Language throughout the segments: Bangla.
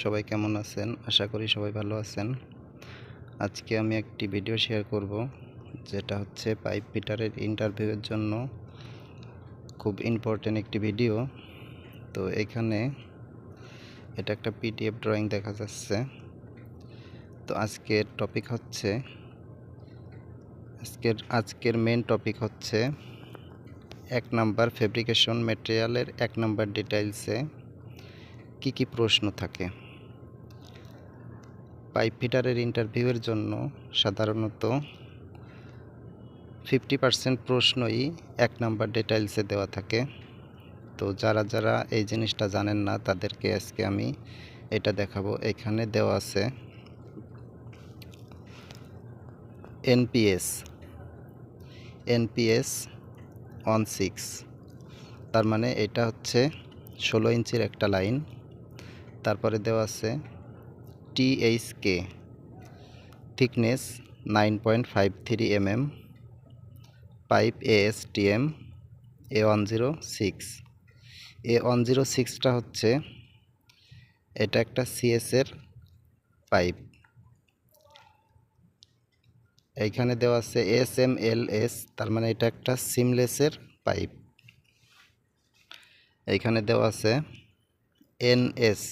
সবাই কেমন আছেন? আশা করি সবাই ভালো আছেন। আজকে আমি একটি ভিডিও শেয়ার করব, যেটা হচ্ছে পাইপ ফিটারের ইন্টারভিউয়ের জন্য খুব ইম্পর্টেন্ট একটি ভিডিও তো এখানে এটা একটা পিডিএফ ড্রয়িং দেখা যাচ্ছে। তো আজকের টপিক হচ্ছে, আজকের আজকের মেন টপিক হচ্ছে এক নাম্বার ফেব্রিকেশন ম্যাটেরিয়ালের এক নাম্বার ডিটেইলসে কি কি প্রশ্ন থাকে। পাইপ ফিটারের ইন্টারভিউয়ের জন্য সাধারণত ফিফটি পার্সেন্ট প্রশ্নই এক নাম্বার ডিটেইলসে দেওয়া থাকে। তো যারা যারা এই জিনিসটা জানেন না, তাদেরকে আজকে আমি এটা দেখাবো। এখানে দেওয়া আছে এনপিএস এনপিএস ওয়ান সিক্স তার মানে এটা হচ্ছে ষোলো ইঞ্চির একটা লাইন। তারপরে দেওয়া আছে THK thickness nine point five three M M pipe A one zero six A one zero সিক্সটা হচ্ছে এটা একটা সিএসের পাইপ এইখানে দেওয়া আছে এস এম এল এস তার মানে এটা একটা সিমলেসের পাইপ এইখানে দেওয়া আছে এন এস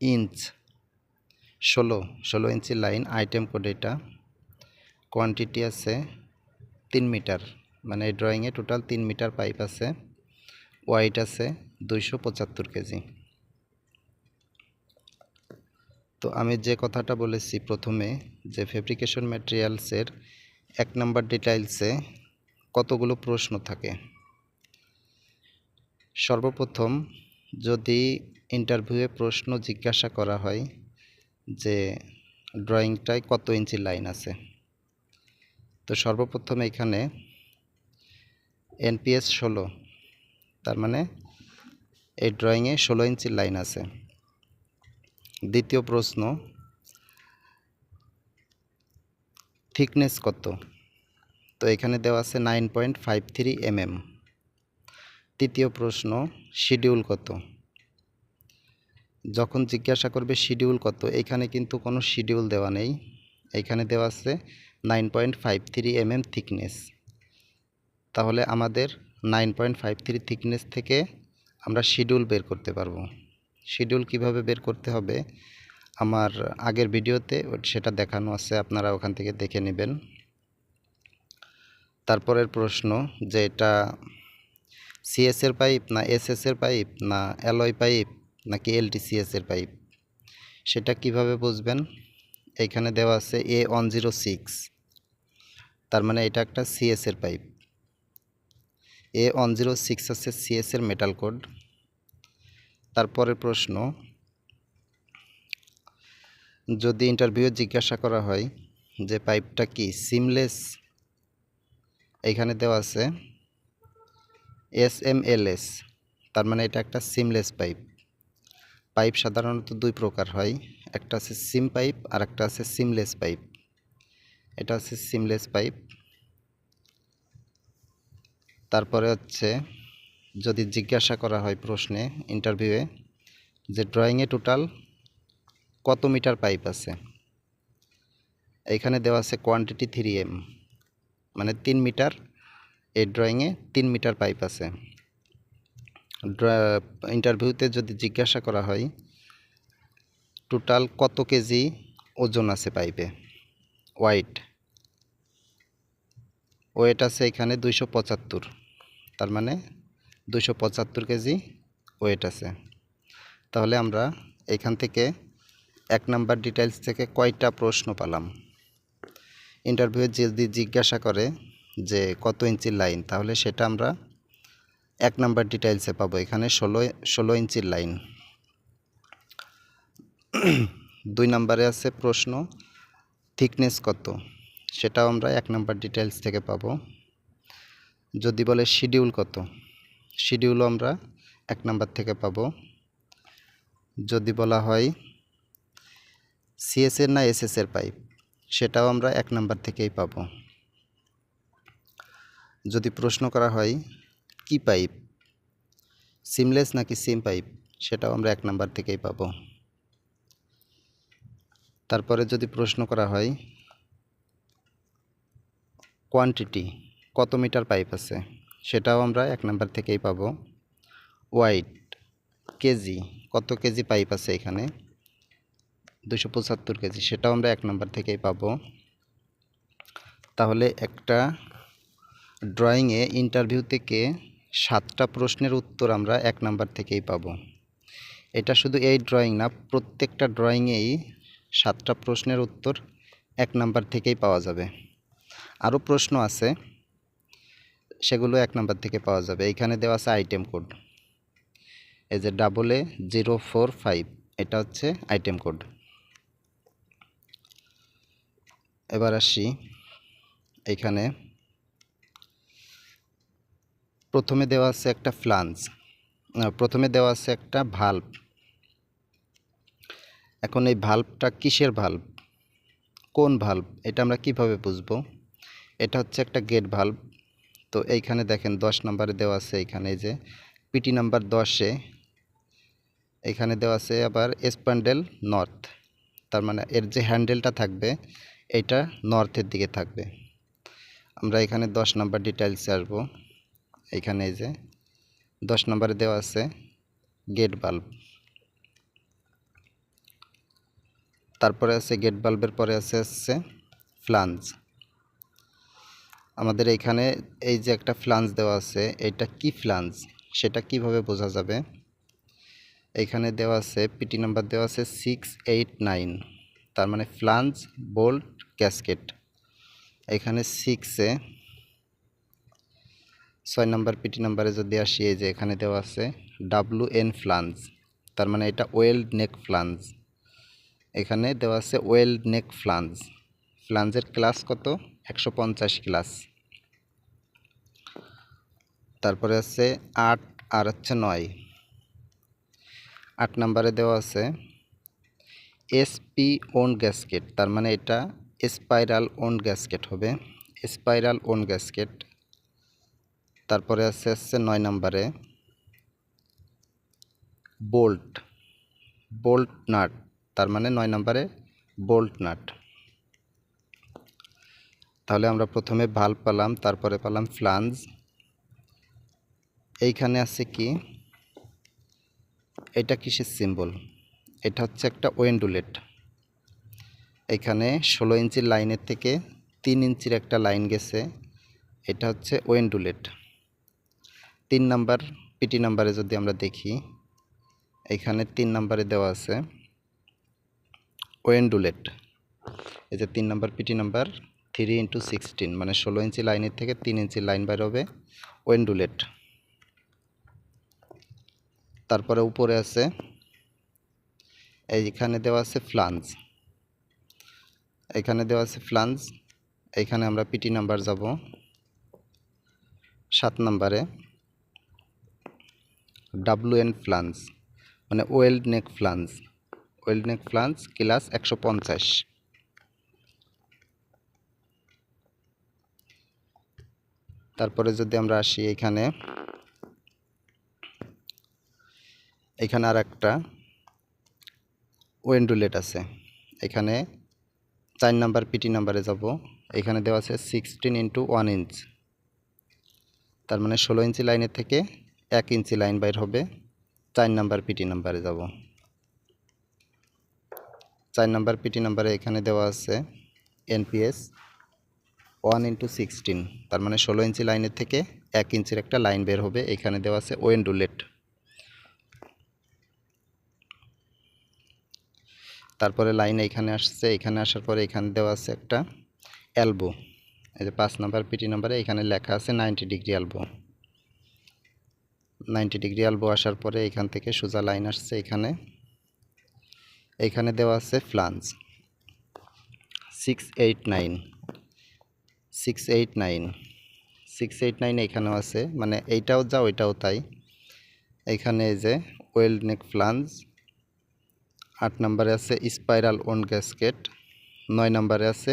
ইঞ্চ ষোলো ষোলো ইঞ্চি লাইন আইটেম কোড এটা। কোয়ান্টিটি আছে তিন মিটার মানে ড্রয়িংয়ে টোটাল তিন মিটার পাইপ আছে। ওয়াইট আছে দুইশো পঁচাত্তর কেজি। তো আমি যে কথাটা বলেছি প্রথমে, যে ফেব্রিকেশন ম্যাটেরিয়ালসের এক নাম্বার ডিটেইলসে কতগুলো প্রশ্ন থাকে। সর্বপ্রথম যদি ইন্টারভিউয়ে প্রশ্ন জিজ্ঞাসা করা হয় যে ড্রয়িংটায় কত ইঞ্চি লাইন আছে? তো সর্বপ্রথম এখানে এনপিএস ষোলো, তার মানে এই ড্রয়িংয়ে ষোলো ইঞ্চি লাইন আছে। দ্বিতীয় প্রশ্ন থিকনেস কত? তো এখানে দেওয়া আছে nine point five three MM তৃতীয় প্রশ্ন শিডিউল কত? যখন জিজ্ঞাসা করবে শিডিউল কত, এখানে কিন্তু কোনো শিডিউল দেওয়া নেই। এখানে দেওয়া আছে nine point five three MM thickness তাহলে আমাদের nine point five three thickness থেকে আমরা শিডিউল বের করতে পারব। শিডিউল কীভাবে বের করতে হবে? আমার আগের ভিডিওতে সেটা দেখানো আছে, আপনারা ওখান থেকে দেখে নেবেন। তারপরের প্রশ্ন, যে এটা সিএসের পাইপ না এসএসের পাইপ না অ্যালয় পাইপ নাকি এলটিসিএসের পাইপ সেটা কীভাবে বুঝবেন? এখানে দেওয়া আছে এ ওয়ান জিরো সিক্স। তার মানে এটা একটা সিএসের pipe A one zero six আছে সিএসের মেটাল কোড তারপরের প্রশ্ন, যদি ইন্টারভিউ জিজ্ঞাসা করা হয় যে পাইপটা কি সিমলেস এখানে দেওয়া আছে এস এম এল এস। তার মানে এটা একটা সিমলেস পাইপ পাইপ সাধারণত দুই প্রকার হয়। একটা আছে সিম পাইপ আর একটা আছে সিমলেস পাইপ। এটা আছে সিমলেস পাইপ। তারপরে হচ্ছে যদি জিজ্ঞাসা করা হয় প্রশ্নে ইন্টারভিউয়ে যে ড্রয়িংয়ে টোটাল কত মিটার পাইপ আছে? এইখানে দেওয়া আছে কোয়ান্টিটি থ্রি এম মানে তিন মিটার। এই ড্রয়িংয়ে তিন মিটার পাইপ আছে। ইন্টারভিউতে যদি জিজ্ঞাসা করা হয় টোটাল কত কেজি ওজন আছে পাইপে? ওয়াইট ওয়েট আছে এখানে দুইশো পঁচাত্তর। তার মানে দুইশো পঁচাত্তর কেজি ওয়েট আছে। তাহলে আমরা এখান থেকে এক নাম্বার ডিটেলস থেকে কয়টা প্রশ্ন পালাম? ইন্টারভিউয়ে যদি জিজ্ঞাসা করে যে কত ইঞ্চির লাইন তাহলে সেটা আমরা এক নাম্বার ডিটেলসে পাবো এখানে ষোলো ষোলো ইঞ্চির লাইন। দুই নাম্বারে আছে প্রশ্ন, থিকনেস কত? সেটাও আমরা এক নাম্বার ডিটেলস থেকে পাবো। যদি বলে শিডিউল কত? শিডিউলও আমরা এক নাম্বার থেকে পাবো। যদি বলা হয় সিএসের না এসএসের পাইপ? সেটাও আমরা এক নাম্বার থেকেই পাবো। যদি প্রশ্ন করা হয় কি পাইপ? সিমলেস নাকি সিম পাইপ? সেটাও আমরা এক নাম্বার থেকেই পাবো। তারপরে যদি প্রশ্ন করা হয় কোয়ান্টিটি কত মিটার পাইপ আছে? সেটাও আমরা এক নাম্বার থেকেই পাবো। ওয়াইট কেজি কত কেজি পাইপ আছে এখানে? দুশো পঁচাত্তর কেজি সেটাও আমরা এক নাম্বার থেকেই পাবো। তাহলে একটা ড্রয়িংয়ে ইন্টারভিউ থেকে সাতটা প্রশ্নের উত্তর আমরা এক নাম্বার থেকেই পাবো। এটা শুধু এই ড্রয়িং না, প্রত্যেকটা ড্রয়িংয়েই সাতটা প্রশ্নের উত্তর এক নাম্বার থেকেই পাওয়া যাবে। আরও প্রশ্ন আছে, সেগুলো এক নাম্বার থেকে পাওয়া যাবে। এইখানে দেওয়া আছে আইটেম কোড এই যে double A zero four five এটা হচ্ছে আইটেম কোড এবার আসি এইখানে প্রথমে দেওয়া আছে একটা ফ্লান্স প্রথমে দেওয়া আছে একটা ভাল্ব এখন এই ভাল্বটা কিসের ভাল্ব কোন ভাল্ব এটা আমরা কীভাবে বুঝব? এটা হচ্ছে একটা গেট ভাল্ব তো এইখানে দেখেন দশ নম্বরে দেওয়া আছে এইখানে এই যে পিটি নাম্বার দশে এখানে দেওয়া আছে আবার স্প্যান্ডেল নর্থ, তার মানে এর যে হ্যান্ডেলটা থাকবে, এটা নর্থের দিকে থাকবে। আমরা এখানে দশ নাম্বার ডিটেলসে আসব। এইখানে এই যে দশ নম্বরে দেওয়া আছে গেট বাল্ব তারপরে আছে গেট বাল্বের পরে আছে হচ্ছে ফ্লান্স আমাদের এইখানে এই যে একটা ফ্লান্স দেওয়া আছে, এটা কি ফ্লান্স সেটা কীভাবে বোঝা যাবে? এইখানে দেওয়া আছে পিটি নাম্বার দেওয়া আছে সিক্স এইট নাইন তার মানে ফ্লান্স বোল্ট ক্যাসকেট এখানে সিক্সে ছয় নাম্বার পিটি নাম্বারে যদি আসি, এই যে এখানে দেওয়া আছে ডাব্লু এন ফ্লান্স তার মানে এটা ওয়েল্ড নেক ফ্লান্স এখানে দেওয়া আছে ওয়েল্ড নেক ফ্লান্স ফ্লান্সের ক্লাস কত? একশো পঞ্চাশ ক্লাস তারপরে আছে আট আর হচ্ছে নয়। আট নাম্বারে দেওয়া আছে এসপি ওন গ্যাসকেট তার মানে এটা স্পাইরাল ওন গ্যাসকেট হবে। স্পাইরাল ওন গ্যাসকেট তারপরে আছে হচ্ছে নয় নাম্বারে। বোল্ট বোল্ট নাট, তার মানে নয় নাম্বারে বোল্ট নাট। তাহলে আমরা প্রথমে ভাল্ব পেলাম, তারপরে পেলাম ফ্লান্স এইখানে আছে কি? এটা কিসের সিম্বল? এটা হচ্ছে একটা ওয়েন্ডুলেট। এখানে ষোলো ইঞ্চির লাইনের থেকে তিন ইঞ্চির একটা লাইন গেছে। এটা হচ্ছে ওয়েন্ডুলেট। তিন নাম্বার পিটি নাম্বারে যদি আমরা দেখি, এখানে তিন নাম্বারে দেওয়া আছে ওয়েন্ডুলেট। এই যে তিন number PT number three into sixteen মানে ষোলো ইঞ্চি লাইনের থেকে তিন ইঞ্চি লাইন বাইর হবে ওয়েন্ডুলেট। তারপরে উপরে আছে, এইখানে দেওয়া আছে ফ্লান্স এখানে দেওয়া আছে ফ্লান্স এইখানে আমরা পিটি নাম্বার যাব সাত নাম্বারে। ডাব্লু এন ফ্লান্স মানে weld neck flange, weld neck flange class একশো পঞ্চাশ। তারপরে যদি আমরা আসি এখানে এখানে আর একটা ওয়েন্ডুলেট আছে। এখানে চার নাম্বার পিটি নাম্বারে যাব। এখানে দেওয়া আছে সিক্সটিন ইন্টু ওয়ান ইঞ্চ। তার মানে ষোলো ইঞ্চি লাইনের থেকে এক ইঞ্চি লাইন বাইর হবে, চার নাম্বার পিটি নাম্বারে যাব। চার নাম্বার পিটি নাম্বারে এখানে দেওয়া আছে এনপিএস ওয়ান ইন্টু সিক্সটিন তার মানে ষোলো ইঞ্চি লাইনের থেকে এক ইঞ্চির একটা লাইন বের হবে, এখানে দেওয়া আছে ওয়েন ডুলেট তারপরে লাইন এখানে আসছে, এখানে আসার পরে এখানে দেওয়া আছে একটা অ্যালবো এই যে পাঁচ নাম্বার পিটি নাম্বারে এখানে লেখা আছে ninety degree elbow ninety degree elbow আসার পরে এখান থেকে সোজা লাইন আসছে এখানে। এখানে দেওয়া আছে flange six eight nine six eight nine six eight nine এখানেও আছে। মানে এইটাও যা, ওইটাও তাই। এখানে যে ওয়েল্ড নেক ফ্লান্স আট নম্বরে আছে স্পাইরাল ওন গ্যাসকেট নয় নম্বরে আছে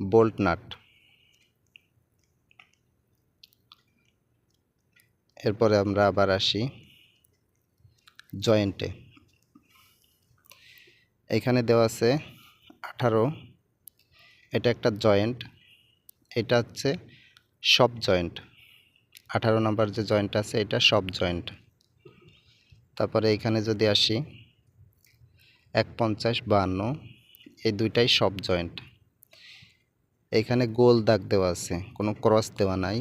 বোল্ট নাট এরপরে আমরা আবার আসি জয়েন্টে। এখানে দেওয়া আছে আঠারো। এটা একটা জয়েন্ট। এটা হচ্ছে সব জয়েন্ট। আঠারো নাম্বার যে জয়েন্ট আছে, এটা সব জয়েন্ট। তারপরে এখানে যদি আসি এক পঞ্চাশ বাহান্ন, এই দুইটাই সব জয়েন্ট। এখানে গোল দাগ দেওয়া আছে, কোনো ক্রস দেওয়া নাই।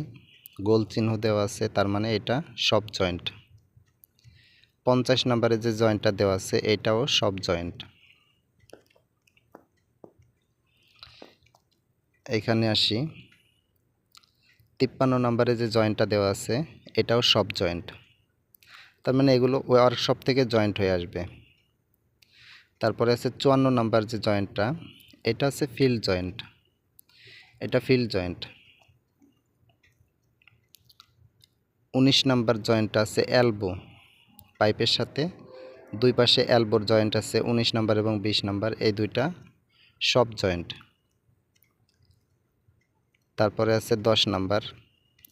গোল চিহ্ন দেওয়া আছে, তার মানে এটা সব জয়েন্ট। পঞ্চাশ নাম্বারে যে জয়েন্টটা দেওয়া আছে, এটাও সব জয়েন্ট। এখানে আসি। তিপ্পান্ন নাম্বারে যে জয়েন্টটা দেওয়া আছে, এটাও সব জয়েন্ট। তার মানে এগুলো ওয়ার্কশপ থেকে জয়েন্ট হয়ে আসবে। তারপরে আছে চুয়ান্ন নাম্বার যে জয়েন্টটা, এটা আছে ফিল্ড জয়েন্ট। এটা ফিল্ড জয়েন্ট। উনিশ নাম্বার জয়েন্ট আছে এলবো। পাইপের সাথে দুই পাশে এলবোর জয়েন্ট আছে উনিশ নাম্বার এবং বিশ নাম্বার, এই দুইটা সব জয়েন্ট। তারপরে আছে দশ নাম্বার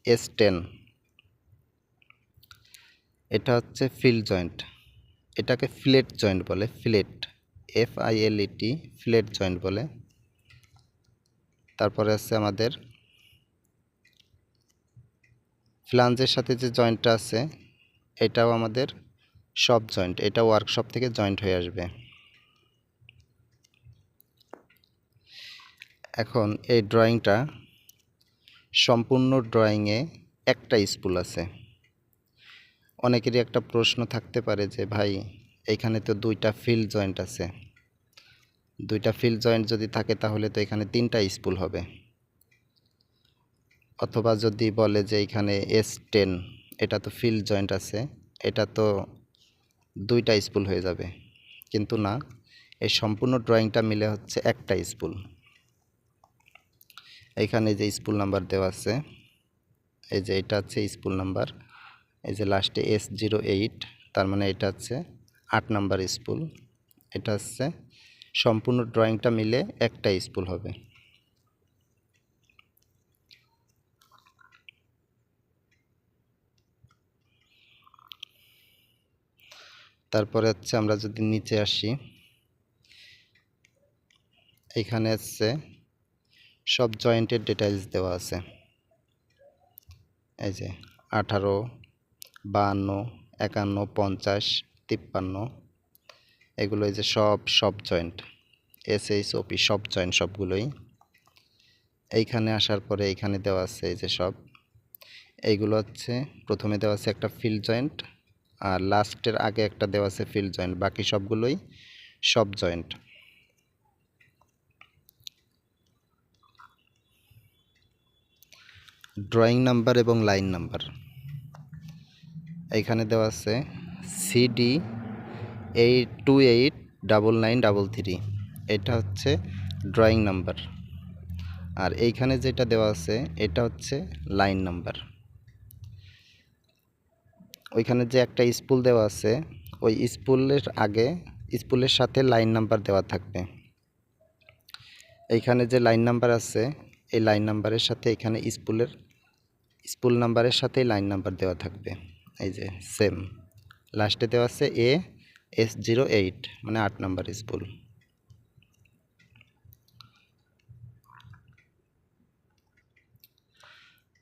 এস টেন এটা হচ্ছে ফিল্ড জয়েন্ট। এটাকে ফ্লেট জয়েন্ট বলে, flat F I L E T flat joint বলে। তারপরে আছে আমাদের ফ্লাঞ্জের সাথে যে জয়েন্টটা আছে, এটাও আমাদের সব জয়েন্ট, এটা ওয়ার্কশপ থেকে জয়েন্ট হয়ে আসবে। এখন এই ড্রয়িংটা, সম্পূর্ণ ড্রয়িংয়ে একটা স্পুল আছে। অনেকেরই একটা প্রশ্ন থাকতে পারে যে, ভাই, এখানে তো দুইটা ফিল্ড জয়েন্ট আছে। দুইটা ফিল্ড জয়েন্ট যদি থাকে, তাহলে তো এখানে তিনটা স্পুল হবে। অথবা যদি বলে যে এখানে এস টেন এটা তো ফিল্ড জয়েন্ট আছে, এটা তো দুইটা স্পুল হয়ে যাবে। কিন্তু না, এই সম্পূর্ণ ড্রয়িংটা মিলে হচ্ছে একটা স্পুল এইখানে যে স্পুল নাম্বার দেওয়া আছে, এই যে এটা হচ্ছে স্পুল নাম্বার এই যে লাস্টে এস জিরো এইট তার মানে এটা হচ্ছে আট নাম্বার স্পুল এটা হচ্ছে সম্পূর্ণ ড্রয়িংটা মিলে একটা স্পুল হবে। তারপরে হচ্ছে আমরা যদি নিচে আসি, এখানে হচ্ছে সব জয়েন্টের ডিটেলস দেওয়া আছে। এই যে আঠারো, বাহান্ন, একান্ন, পঞ্চাশ, তিপ্পান্ন, এগুলো এই যে সব সব জয়েন্ট এস এইচ ওপি সব জয়েন্ট সবগুলোই। এইখানে আসার পরে এইখানে দেওয়া আছে এই যে সব। এইগুলো হচ্ছে প্রথমে দেওয়া আছে একটা ফিল্ড জয়েন্ট আর লাস্টের আগে একটা দেওয়া আছে ফিল্ড জয়েন্ট বাকি সবগুলোই সব জয়েন্ট ড্রয়িং নাম্বার এবং লাইন নাম্বার এখানে দেওয়া আছে CD eight two eight double nine double three এটা হচ্ছে ড্রয়িং নাম্বার আর এইখানে যেটা দেওয়া আছে, এটা হচ্ছে লাইন নাম্বার ওইখানে যে একটা স্পুল দেওয়া আছে, ওই স্পুলের আগে স্পুলের সাথে লাইন নাম্বার দেওয়া থাকবে। এইখানে যে লাইন নাম্বার আছে, এই লাইন নাম্বারের সাথে এখানে স্পুলের স্পুল নাম্বারের সাথেই লাইন নাম্বার দেওয়া থাকবে। এই যে সেম লাস্টে দেওয়া আছে এ এস জিরো এইট মানে আট নাম্বার স্পুল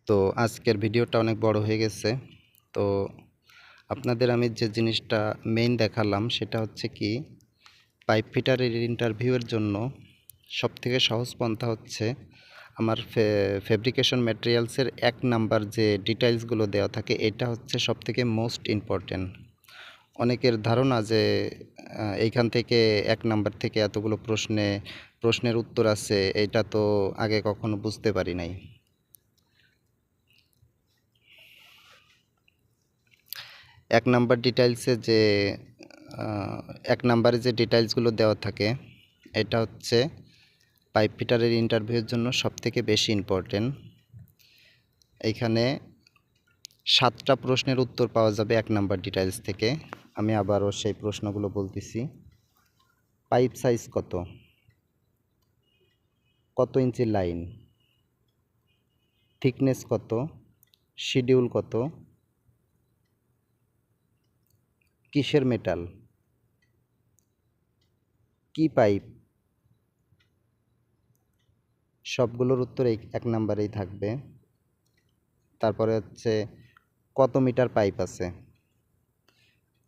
তো আজকের ভিডিওটা অনেক বড় হয়ে গেছে। তো আপনাদের আমি যে জিনিসটা মেইন দেখালাম সেটা হচ্ছে কি পাইপ ফিটারের ইন্টারভিউয়ের জন্য সবথেকে সহজ পন্থা হচ্ছে আমার ফেব্রিকেশন ম্যাটেরিয়ালসের এক নাম্বার যে ডিটেলসগুলো দেওয়া থাকে, এটা হচ্ছে সবথেকে মোস্ট ইম্পর্টেন্ট অনেকের ধারণা যে এইখান থেকে এক নাম্বার থেকে এতগুলো প্রশ্নে, প্রশ্নের উত্তর আছে, এটা তো আগে কখনো বুঝতে পারি নাই। এক নাম্বার ডিটেলসে যে এক নাম্বারে যে ডিটেলসগুলো দেওয়া থাকে, এটা হচ্ছে পাইপ ফিটারের ইন্টারভিউয়ের জন্য সবথেকে বেশি ইম্পর্টেন্ট এইখানে সাতটা প্রশ্নের উত্তর পাওয়া যাবে এক নাম্বার ডিটেলস থেকে। আমি আবারও সেই প্রশ্নগুলো বলতেছি। পাইপ সাইজ কত? কত ইঞ্চি লাইন থিকনেস কত? শিডিউল কত? কিসের মেটাল কি পাইপ সবগুলোর উত্তর এক নাম্বারেই থাকবে। তারপরে হচ্ছে কত মিটার পাইপ আছে?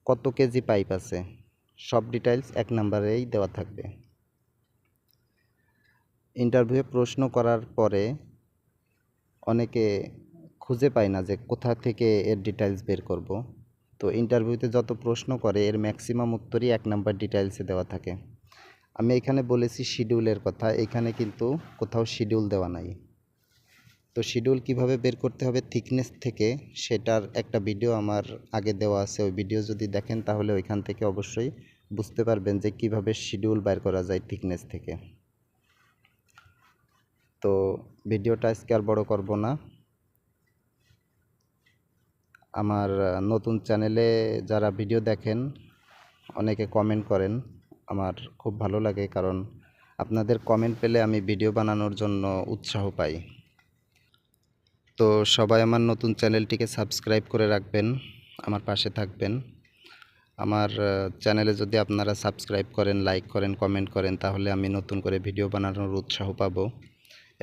কত কেজি পাইপ আছে? সব ডিটেলস এক নাম্বারেই দেওয়া থাকবে। ইন্টারভিউয়ে প্রশ্ন করার পরে অনেকে খুঁজে পায় না যে কোথা থেকে এর ডিটেলস বের করব। তো ইন্টারভিউতে যত প্রশ্ন করে, এর ম্যাক্সিমাম উত্তরই এক নাম্বার ডিটেলসে দেওয়া থাকে। আমি এখানে বলেছি শিডিউলের কথা, এখানে কিন্তু কোথাও শিডিউল দেওয়া নাই। তো শিডিউল কীভাবে বের করতে হবে থিকনেস থেকে সেটার একটা ভিডিও আমার আগে দেওয়া আছে। ওই ভিডিও যদি দেখেন, তাহলে ওইখান থেকে অবশ্যই বুঝতে পারবেন যে কীভাবে শিডিউল বের করা যায় থিকনেস থেকে। তো ভিডিওটা আজকে আর বড় করব না। আমার নতুন চ্যানেলে যারা ভিডিও দেখেন, অনেকে কমেন্ট করেন, আমার খুব ভালো লাগে কারণ আপনাদের কমেন্ট পেলে আমি ভিডিও বানানোর জন্য উৎসাহ পাই। তো সবাই আমার নতুন চ্যানেলটিকে সাবস্ক্রাইব করে রাখবেন, আমার পাশে থাকবেন। আমার চ্যানেলে যদি আপনারা সাবস্ক্রাইব করেন লাইক করেন কমেন্ট করেন, তাহলে আমি নতুন করে ভিডিও বানানোর উৎসাহ পাবো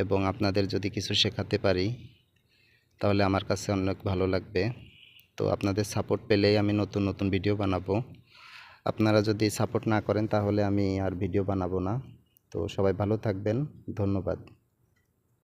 এবং আপনাদের যদি কিছু শেখাতে পারি, তাহলে আমার কাছে অনেক ভালো লাগবে। তো আপনাদের সাপোর্ট পেলেই আমি নতুন নতুন ভিডিও বানাবো। আপনারা যদি সাপোর্ট না করেন তাহলে আমি আর ভিডিও বানাবো না। তো সবাই ভালো থাকবেন। ধন্যবাদ।